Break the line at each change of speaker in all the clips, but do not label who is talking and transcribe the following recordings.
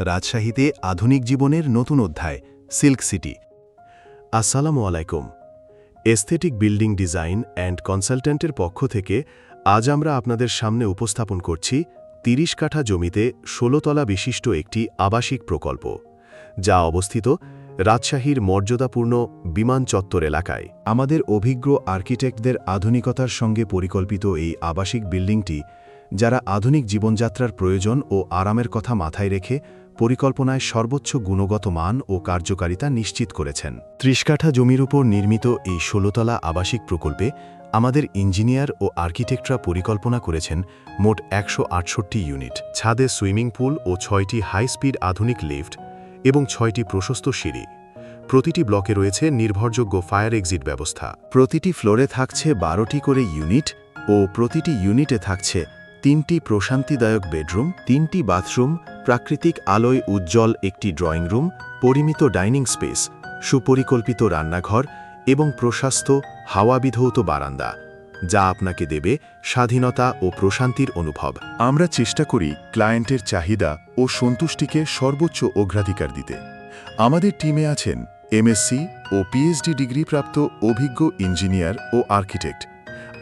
রাজশাহীতে আধুনিক জীবনের নতুন অধ্যায়, সিল্ক সিটি। আসসালামু আলাইকুম। এস্থেটিক বিল্ডিং ডিজাইন অ্যান্ড কনসালট্যান্টের পক্ষ থেকে আজ আমরা আপনাদের সামনে উপস্থাপন করছি তিরিশ কাঠা জমিতে ষোলোতলা বিশিষ্ট একটি আবাসিক প্রকল্প, যা অবস্থিত রাজশাহীর মর্যাদাপূর্ণ বিমান চত্বর এলাকায়। আমাদের অভিজ্ঞ আর্কিটেক্টদের আধুনিকতার সঙ্গে পরিকল্পিত এই আবাসিক বিল্ডিংটি, যারা আধুনিক জীবনযাত্রার প্রয়োজন ও আরামের কথা মাথায় রেখে পরিকল্পনায় সর্বোচ্চ গুণগত মান ও কার্যকারিতা নিশ্চিত করেছেন। ত্রিশ কাঠা জমির উপর নির্মিত এই ষোলোতলা আবাসিক প্রকল্পে আমাদের ইঞ্জিনিয়ার ও আর্কিটেক্টরা পরিকল্পনা করেছেন মোট একশো আটষট্টি ইউনিট, ছাদে সুইমিং পুল ও ছয়টি হাই স্পিড আধুনিক লিফট এবং ছয়টি প্রশস্ত সিঁড়ি। প্রতিটি ব্লকে রয়েছে নির্ভরযোগ্য ফায়ার এক্সিট ব্যবস্থা। প্রতিটি ফ্লোরে থাকছে বারোটি করে ইউনিট ও প্রতিটি ইউনিটে থাকছে তিনটি প্রশান্তিদায়ক বেডরুম, তিনটি বাথরুম প্রাকৃতিক আলোয় উজ্জ্বল একটি ড্রয়িং রুম, পরিমিত ডাইনিং স্পেস, সুপরিকল্পিত রান্নাঘর এবং প্রশস্ত, হাওয়াবিধৌত বারান্দা, যা আপনাকে দেবে স্বাধীনতা ও প্রশান্তির অনুভব।
আমরা চেষ্টা করি ক্লায়েন্টের চাহিদা ও সন্তুষ্টিকে সর্বোচ্চ অগ্রাধিকার দিতে। আমাদের টিমে আছেন এমএসসি ও পিএইচডি ডিগ্রিপ্রাপ্ত অভিজ্ঞ ইঞ্জিনিয়ার ও আর্কিটেক্ট।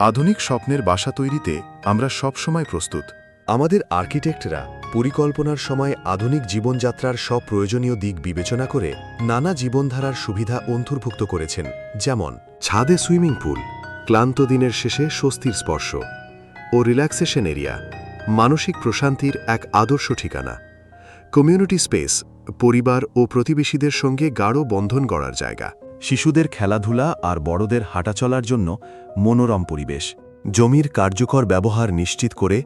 আধুনিক স্বপ্নের বাসা তৈরিতে আমরা সবসময় প্রস্তুত।
আমাদের আর্কিটেক্টরা পরিকল্পনার সময় আধুনিক জীবনযাত্রার সব প্রয়োজনীয় দিক বিবেচনা করে নানা জীবনধারার সুবিধা অন্তর্ভুক্ত করেছেন, যেমন ছাদে সুইমিং পুল, ক্লান্ত দিনের শেষে স্বস্তির স্পর্শ ও রিল্যাক্সেশন এরিয়া, মানসিক প্রশান্তির এক আদর্শ ঠিকানা। কমিউনিটি স্পেস, পরিবার ও প্রতিবেশীদের সঙ্গে গাঢ় বন্ধন গড়ার জায়গা। শিশুদের খেলাধুলা আর বড়দের হাঁটাচলার জন্য মনোরম পরিবেশ। জমির কার্যকর ব্যবহার নিশ্চিত করে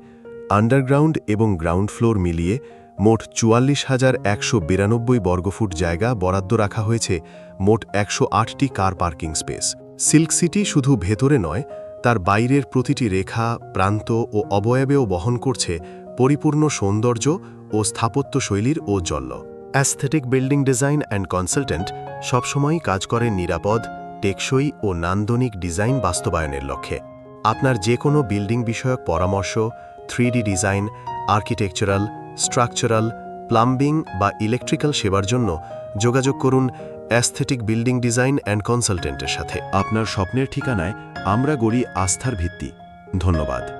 আন্ডারগ্রাউন্ড এবং গ্রাউন্ড ফ্লোর মিলিয়ে মোট চুয়াল্লিশ হাজার একশো বিরানব্বই বর্গফুট জায়গা বরাদ্দ রাখা হয়েছে মোট একশো আটটি car parking space silk city শুধু ভেতরে নয়, তার বাইরের প্রতিটি রেখা, প্রান্ত ও অবয়বেও বহন করছে পরিপূর্ণ সৌন্দর্য ও স্থাপত্য শৈলীর ঔজ্জ্বল্য। Aesthetic building design and consultant সবসময়ই কাজ করেন নিরাপদ, টেকসই ও নান্দনিক ডিজাইন বাস্তবায়নের লক্ষ্যে। আপনার যে কোনো বিল্ডিং বিষয়ক পরামর্শ three design, architectural, structural, plumbing বা ইলেকট্রিক্যাল সেবার জন্য যোগাযোগ করুন অ্যাস্থেটিক বিল্ডিং ডিজাইন অ্যান্ড কনসালটেন্টের সাথে। আপনার স্বপ্নের ঠিকানায় আমরা গড়ি আস্থার ভিত্তি। ধন্যবাদ।